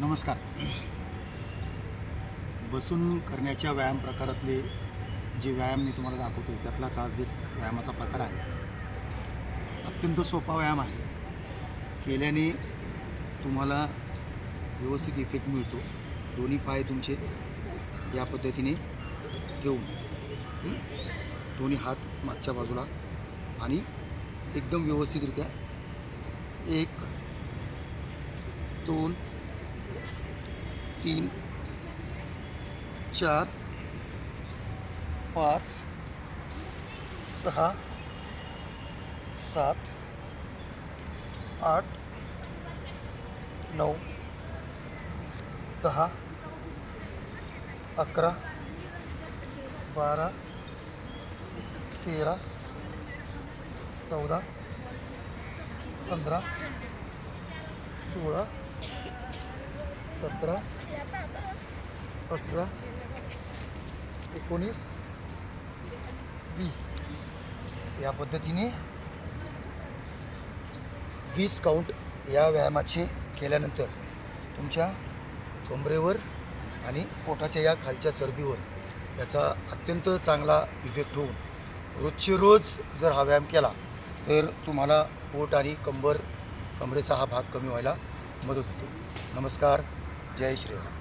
नमस्कार. बसून करण्याच्या व्यायाम प्रकारातले जे व्यायाम मी तुम्हाला दाखवतो त्यातलाच आज एक व्यायामाचा प्रकार आहे. अत्यंत सोपा व्यायाम आहे. केल्याने तुम्हाला व्यवस्थित इफेक्ट मिळतो. दोन्ही पाय तुमचे या पद्धतीने घेऊन दोन्ही हात मागच्या बाजूला आणि एकदम व्यवस्थितरित्या एक दोन तीन चार पाच सहा सात आठ नऊ दहा अकरा बारा तेरा चौदा पंधरा सोळा सतरा अठरा एकोणीस वीस. या पद्धतीने वीस काउंट या व्यायामाचे केल्यानंतर तुमच्या कमरेवर आणि पोटाच्या या खालच्या चरबीवर याचा अत्यंत चांगला इफेक्ट होऊन रोजचे रोज जर हा व्यायाम केला तर तुम्हाला पोट आणि कंबर कमरेचा हा भाग कमी व्हायला मदत होते. नमस्कार. जय श्रीराम